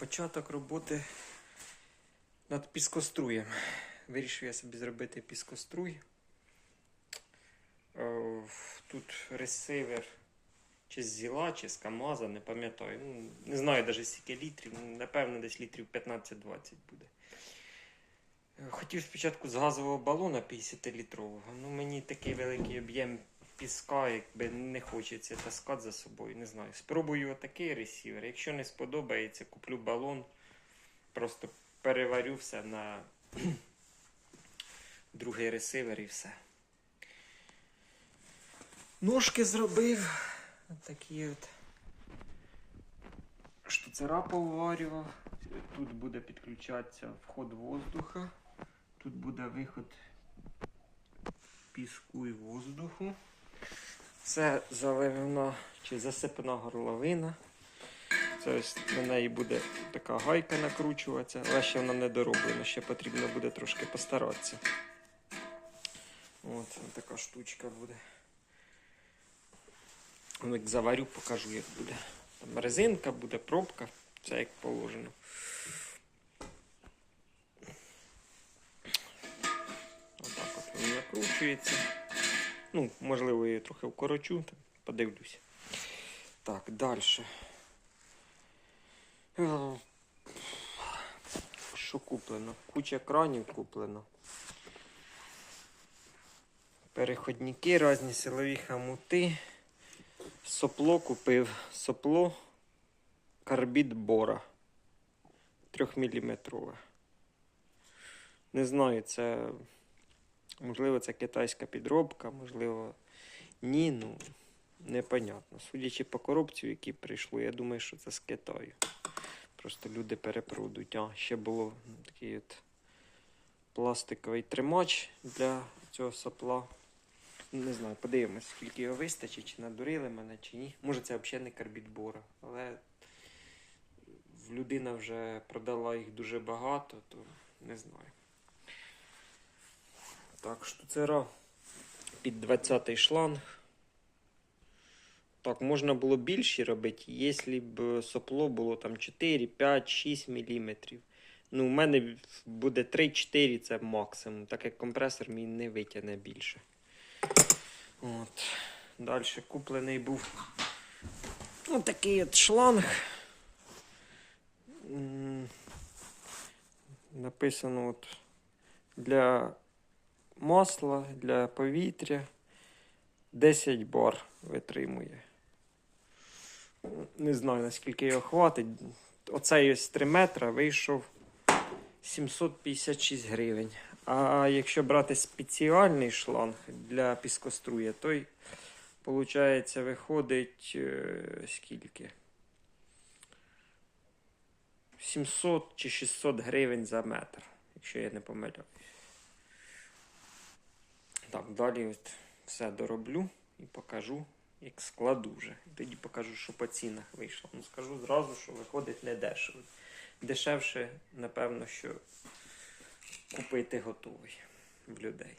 початок роботи над піскоструєм. Вирішив я собі зробити піскоструй. Е, Тут ресивер чи зіла, чи з Камаза, не пам'ятаю. Ну, не знаю навіть скільки літрів. ну, Напевно, десь літрів 15-20 буде. Е, Хотів спочатку з газового балона 50-літрового. Ну мені такий великий об'єм піска, якби не хочеться таскати за собою. Не знаю. Спробую отакий ресівер. Якщо не сподобається, куплю балон. Просто переварю все на другий ресивер і все. Ножки зробив. Такі от. Штуцера поварював. Тут буде підключатися вход воздуха. Тут буде виход піску і воздуху. Це заливна чи засипана горловина. Це на неї буде така гайка накручуватися, але ще вона не дороблена, ще потрібно буде трошки постаратися. От така штучка буде. Ну, Як заварю, покажу, як буде. Там резинка буде, пробка, все як положено. Отак от він накручується. Ну, можливо, я трохи вкорочу, подивлюся. Так, далі. Що куплено? Куча кранів куплено. Переходники, різні силові хамути. Сопло купив. Сопло карбід бора. 3-мм. Не знаю, це. Можливо, це китайська підробка, можливо, ні, ну непонятно. Судячи по коробці, в якій прийшло, я думаю, що це з Китаю. Просто люди перепродують. А, ще було такий от пластиковий тримач для цього сопла. Не знаю, подивимось, скільки його вистачить, чи надурили мене, чи ні. Може це взагалі не карбід бора, але людина вже продала їх дуже багато, то не знаю. Так, штуцера під 20-й шланг. Так, можна було більші робити, якщо б сопло було там 4, 5, 6 мм. Ну, у мене буде 3-4 це максимум, так як компресор мій не витягне більше. От. Далі куплений був ну, такий от шланг. Написано от для масла, для повітря 10 бар витримує. Не знаю, наскільки його хватить. Оцей ось 3 метра вийшов 756 гривень. А якщо брати спеціальний шланг для піскоструя, той, виходить, виходить е, скільки? 700 чи 600 гривень за метр, якщо я не помиляюсь. Так, далі от все дороблю і покажу, як складу вже. Тоді покажу, що по цінах вийшло. Ну, скажу зразу, що виходить не дешево. Дешевше, напевно, що купити готовий в людей.